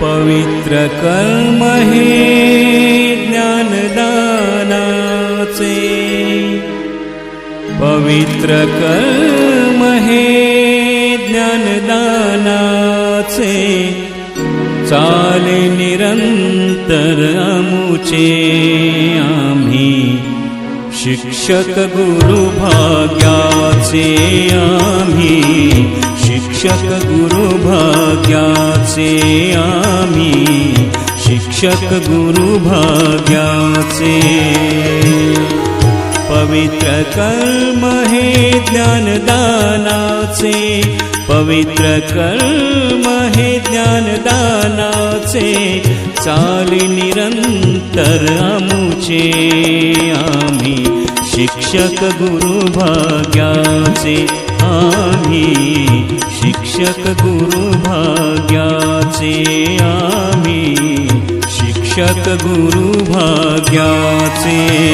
पवित्र कर्म हे ज्ञानदानाचे। पवित्र कर्म हे ज्ञानदानाचे। चाले निरंतर अमुचे आम्ही। शिक्षक गुरु भाग्याचे आम्ही शिक्षक गुरु भाग्याचे आम्ही. शिक्षक गुरु भाग्याचे. पवित्र कर्म हे ज्ञानदानाचे. पवित्र कर्म हे ज्ञानदानाचे. चाली निरंतर आमुचे आम्ही. शिक्षक गुरु भाग्याचे आम्ही. शिक्षक गुरु भाग्याचे आम्ही. शिक्षक गुरु भाग्याचे.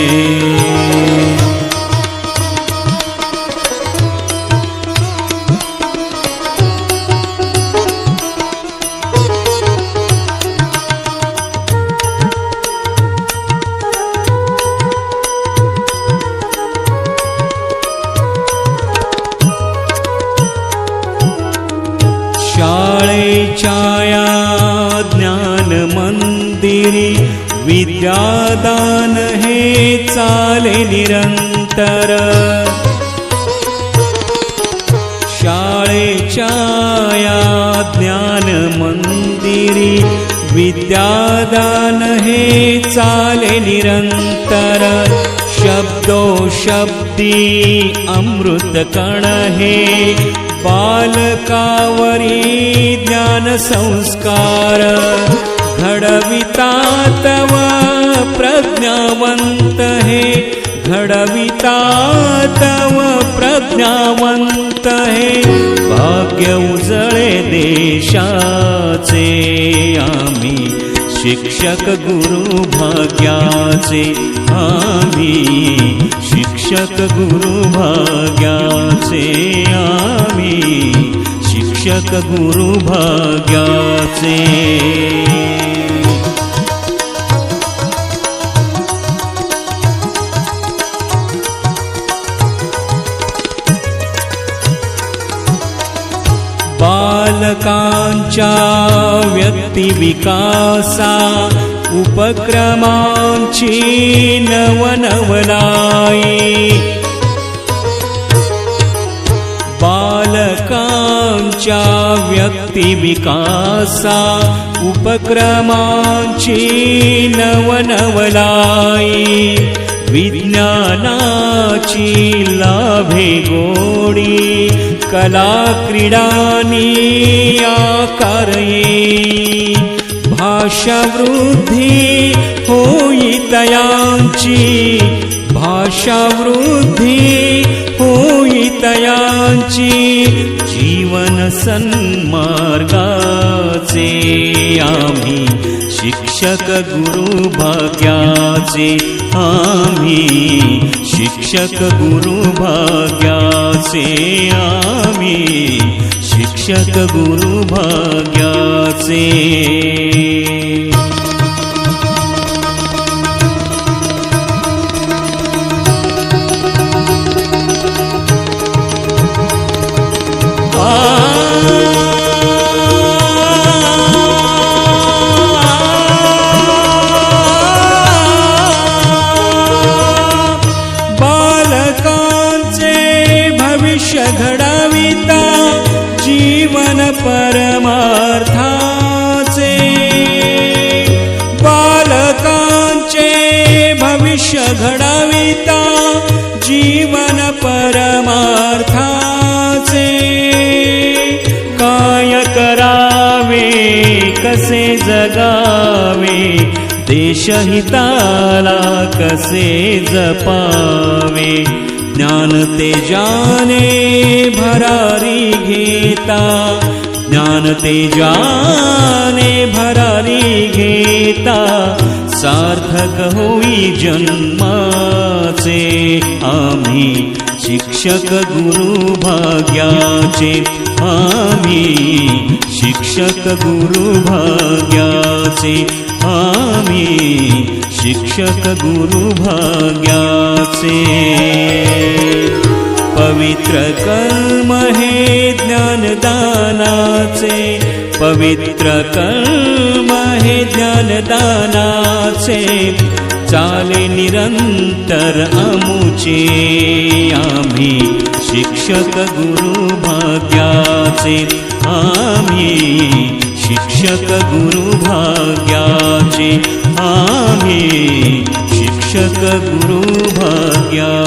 छाया ज्ञान मंदिरी विद्यादान हे चाले निरंतर शाळेच्या या ज्ञान मंदिरी विद्यादान हे चाले निरंतर शब्दो शब्दी अमृत कण हे बालकावरी ज्ञान संस्कार घडविता तव प्रज्ञावंत हे. घडविता तव प्रज्ञावंत हे. भाग्य उजळे देशाचे आम्ही शिक्षक गुरु भाग्याचे. आम्ही शिक्षक गुरु भाग्याचे आम्ही शिक्षक गुरु भाग्याचे बालकांच्या व्यक्तिविकासा उपक्रमांची नवनवलाई व्यक्तिवकासा उपक्रमा नवनवलायी विज्ञानाभे मोडी कला क्रीडानि आकारये भाषावृद्धि होयितया भाषावृद्धि होयितया जीवन सन्मार्गाचे आम्ही शिक्षक गुरु भाग्याचे आम्ही शिक्षक गुरु भाग्याचे आम्ही शिक्षक गुरु भाग्याचे. आयुष्य घडाविता जीवन परमार्थाचे. बालकांचे भविष्य घडाविता जीवन परमार्थाचे. काय करावे कसे जगावे देशहिताला कसे जपावे ज्ञान तेजाने भरारी घेता। ज्ञान तेजाने भरारी घेता। सार्थक होई जन्माचे। आम्ही शिक्षक गुरु भाग्याचे। आम्ही शिक्षक गुरु भाग्याचे। आम्ही शिक्षक गुरु भाग्याचे पवित्र कर्म हे ज्ञानदानाचे। पवित्र कर्म हे ज्ञानदानाचे। चाले निरंतर अमुचे आम्ही शिक्षक गुरु भाग्याचे आम्ही शिक्षक गुरु भाग्याचे आम्ही शिक्षक गुरु भाग्याचे.